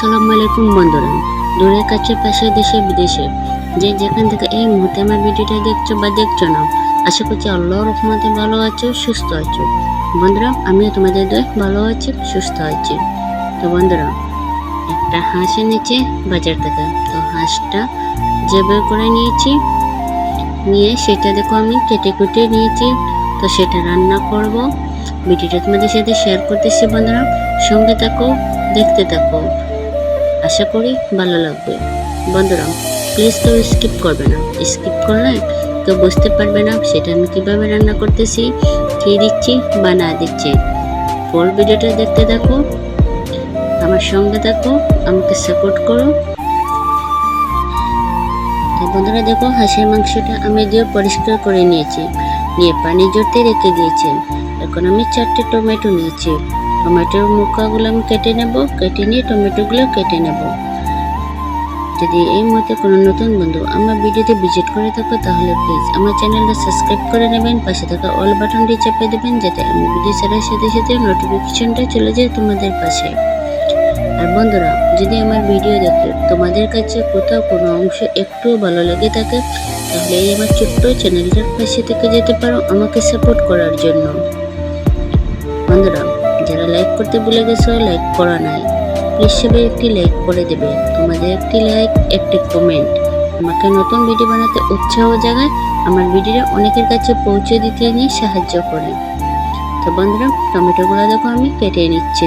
আসসালামু আলাইকুম বন্ধুরা। দূরের কাছে, পাশে দেশে, বিদেশে। যে যেখান থেকে এই মুহূর্তে আমার ভিডিওটা দেখছ বা দেখছ না, আশা করছি আল্লাহর রহমতে ভালো আছো, সুস্থ আছো। বন্ধুরা, আমিও তোমাদের দয়ে ভালো আছি, সুস্থ আছি। তো বন্ধুরা, একটা হাঁস এনেছে বাজার থেকে। তো হাঁসটা জেবে করে নিয়েছি, নিয়ে সেটা দেখো আমি কেটে কুটে নিয়েছি। তো সেটা রান্না করব। ভিডিওটা তোমাদের সাথে শেয়ার করতেছি বন্ধুরা। সঙ্গে থাকো, দেখতে থাকো। আশা করি ভালো লাগবে। বন্ধুরা প্লিজ কেউ স্কিপ করবে না। স্কিপ করলে কেউ বুঝতে পারবে না সেটা আমি কীভাবে রান্না করতেছি। কী দিচ্ছি বা না দিচ্ছি। ফুল ভিডিওটা দেখতে থাকো, আমার সঙ্গে থাকো, আমাকে সাপোর্ট করো। বন্ধুরা, দেখো, হাঁসের মাংসটা আমি দিয়ে পরিষ্কার করে নিয়েছি। নিয়ে পানি জড়তে রেখে দিয়েছি। এখন আমি চারটে টমেটো নিয়েছি। টমেটোর মুখাগুলো আমি কেটে নেব, কেটে নিয়ে টমেটোগুলো কেটে নেব। যদি এই মুহূর্তে কোনো নতুন বন্ধু আমার ভিডিওতে ভিজিট করে থাকো, তাহলে প্লিজ আমার চ্যানেলটা সাবস্ক্রাইব করে নেবেন, পাশে থাকা অল বাটনটি চেপে দেবেন, যাতে আমি ভিডিও ছাড়ার সাথে সাথে নোটিফিকেশনটা চলে যায় তোমাদের পাশে। আর বন্ধুরা, যদি আমার ভিডিও দেখে তোমাদের কাছে কোথাও কোনো অংশ একটুও ভালো লেগে থাকে, তাহলে এই আমার ছোট্ট চ্যানেলটার পাশে থেকে যেতে পারো আমাকে সাপোর্ট করার জন্য। বন্ধুরা লাইক করতে ভুলে গেছো লাইক করা নাই প্লিজ সবাই একটি লাইক করে দেবে। তোমাদের একটি লাইক একটি কমেন্ট আমাকে নতুন ভিডিও বানাতে উৎসাহ জাগায় আমার ভিডিওটা অনেকের কাছে পৌঁছে দিতে নিয়ে সাহায্য করে। তো বন্ধুরা, টমেটোগুলো দেখো আমি কেটে নিচ্ছি।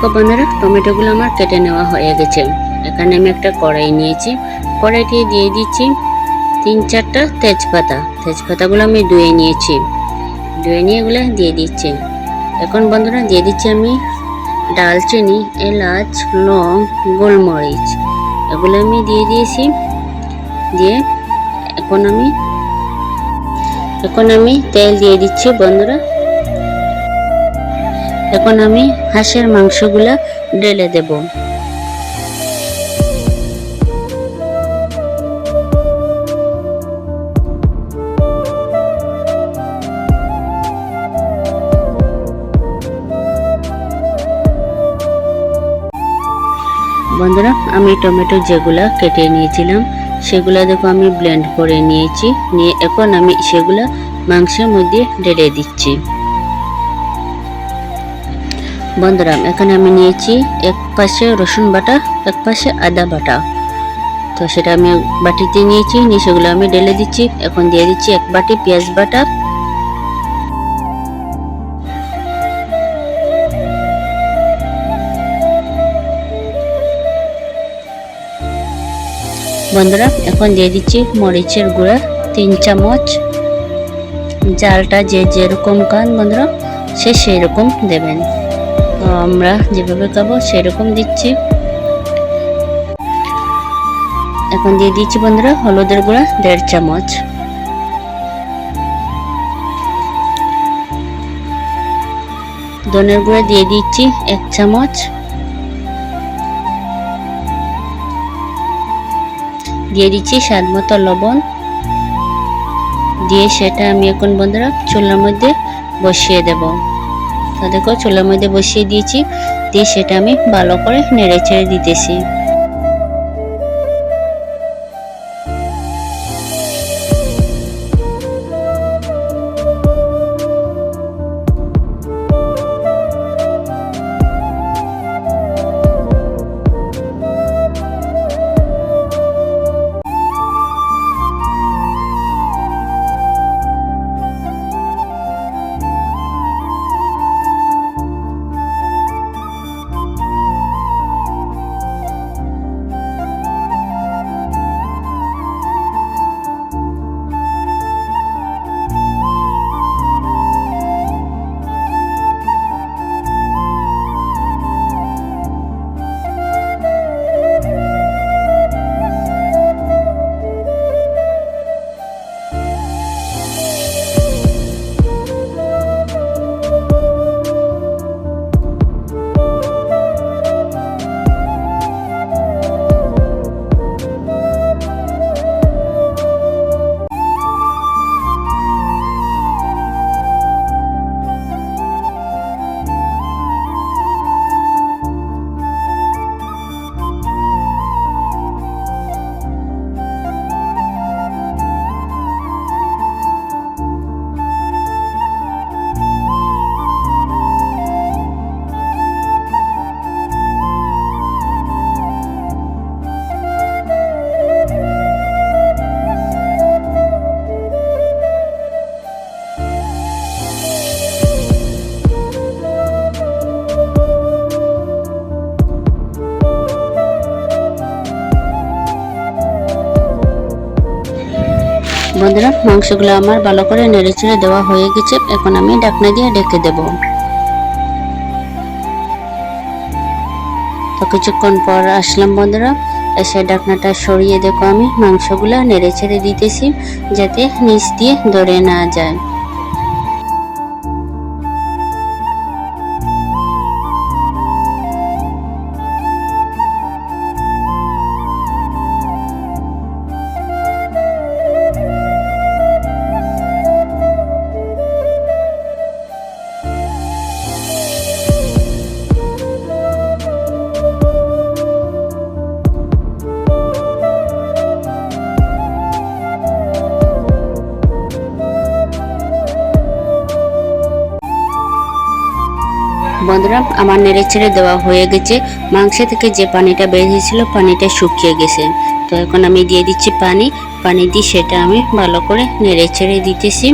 দেখো বন্ধুরা, টমেটোগুলো আমার কেটে নেওয়া হয়ে গেছে। এখানে আমি একটা কড়াই নিয়েছি। কড়াইটি দিয়ে দিচ্ছি তিন চারটা তেজপাতা। তেজপাতাগুলো আমি ধুয়ে নিয়েছি। ধুয়ে নিয়ে এগুলো দিয়ে দিচ্ছি। এখন বন্ধুরা, দিয়ে দিচ্ছি আমি ডালচিনি, এলাচ, লং, গোলমরিচ। এগুলো আমি দিয়ে দিয়েছি। দিয়ে এখন আমি এখন আমি তেল দিয়ে দিচ্ছি বন্ধুরা। এখন আমি হাঁসের মাংসগুলা ঢেলে দেব। বন্ধুরা, আমি টমেটো যেগুলা কেটে নিয়েছিলাম, সেগুলা দেখো আমি ব্লেন্ড করে নিয়েছি। নিয়ে এখন আমি সেগুলা মাংসের মধ্যে ঢেলে দিচ্ছি। বন্ধুরা এখানে আমি নিয়েছি এক পাশে রসুন বাটা, এক পাশে আদা বাটা। তো সেটা আমি বাটিতে নিয়েছি, নিয়ে সেগুলো আমি ঢেলে দিচ্ছি। এখন দিয়ে দিচ্ছি এক বাটি পেঁয়াজ বাটা। বন্ধুরা এখন দিয়ে দিচ্ছি মরিচের গুঁড়া, তিন চামচ। জালটা যে যেরকম খান বন্ধুরা সে সেই রকম দেবেন। আমরা যেভাবে খাব সেরকম দিচ্ছি। এখন দিয়ে দিচ্ছি বন্ধুরা হলুদের গুঁড়া, দেড় চামচ। ধনের গুঁড়া দিয়ে দিচ্ছি এক চামচ। দিয়ে দিচ্ছি স্বাদ মতো লবণ। দিয়ে সেটা আমি এখন বন্ধুরা চুলার মধ্যে বসিয়ে দেবো। তো দেখো চুলার মধ্যে বসিয়ে দিয়েছি দিয়ে সেটা আমি ভালো করে নেড়ে ছেড়ে দিতেছি। বন্ধুরা, মাংসগুলো আমার ভালো করে নেড়ে চেড়ে দেওয়া হয়ে গেছে। এখন আমি ডাকনা দিয়ে ঢেকে দেব। তো কিছুক্ষণ পর আসলাম বন্ধুরা, এসে ডাকনাটা সরিয়ে দেখো আমি। মাংসগুলো নেড়ে ছেড়ে দিতেছি যাতে নিচ দিয়ে ধরে না যায়। বন্ধুরা, আমার নেড়ে ছেড়ে দেওয়া হয়ে গেছে। মাংস থেকে যে পানিটা বেরিয়েছিল পানিটা শুকিয়ে গেছে। তো এখন আমি দিয়ে দিচ্ছি পানি। পানি দিয়ে সেটা আমি ভালো করে নেড়ে ছেড়ে দিতেছি।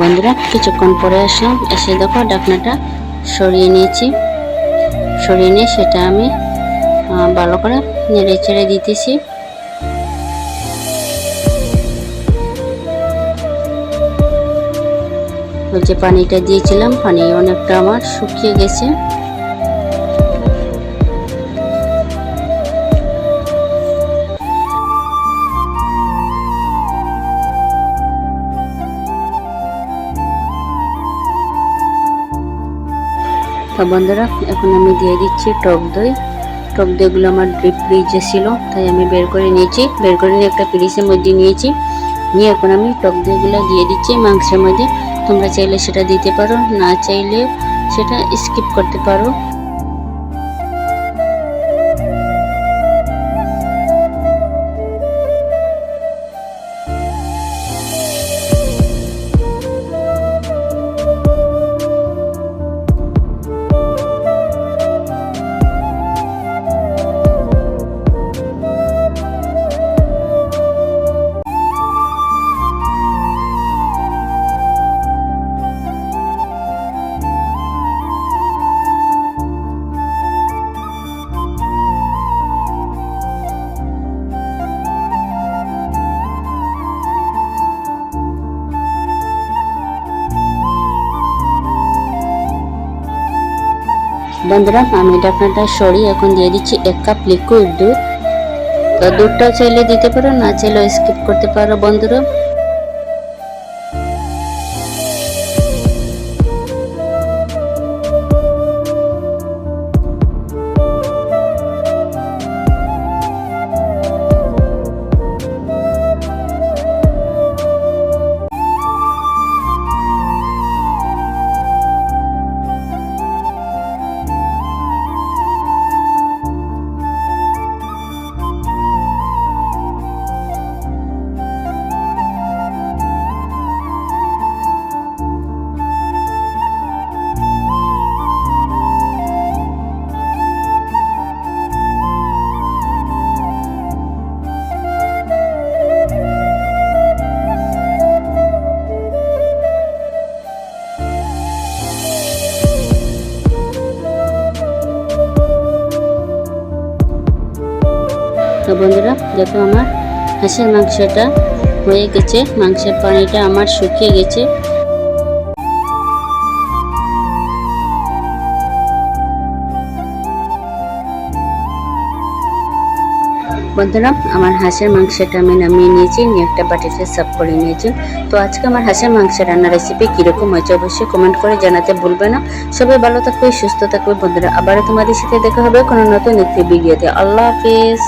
বন্ধুরা, কিছুক্ষণ পরে আসলাম। এসে দেখো, ডাকনাটা সরিয়ে নিয়েছি। সরিয়ে নিয়ে সেটা আমি ভালো করে নেড়ে চেড়ে দিতেছি। ওই যে পানিটা দিয়েছিলাম, পানি অনেকটা আমার শুকিয়ে গেছে। তো বন্ধুরা, এখন আমি দিয়ে দিচ্ছি টক দই। টক দইগুলো আমার ড্রিপ ফ্রিজে ছিল, তাই আমি বের করে নিয়েছি। বের করে নিয়ে একটা ফ্রিজের মধ্যে নিয়েছি। নিয়ে এখন আমি টক দইগুলো দিয়ে দিচ্ছি মাংসের মধ্যে। তোমরা চাইলে সেটা দিতে পারো, না চাইলে সেটা স্কিপ করতে পারো। বন্ধুরা, আমি ঢাকনাটা সরি, এখন দিয়ে দিচ্ছি এক কাপ লিকুইড দুধ। তো দুধটা চাইলে দিতে পারো, না চাইলে স্কিপ করতে পারো বন্ধুরা। বন্ধুরা, দেখো আমার হাঁসের মাংসটা হয়ে গেছে, মাংসের পানিটা আমার শুকিয়ে গেছে। বন্ধুরা, আমার হাঁসের মাংসটা আমি নামিয়ে নিয়েছি, নিয়ে একটা বাটিতে সাফ করে নিয়েছি। তো আজকে আমার হাঁসের মাংস রান্নার রেসিপি কীরকম হয়েছে অবশ্যই কমেন্ট করে জানাতে ভুলবে না। সবাই ভালো থাকবে, সুস্থ থাকবে বন্ধুরা, আবারও তোমাদের সাথে দেখা হবে কোনো নতুন একটি ভিডিওতে আল্লাহ হাফিজ।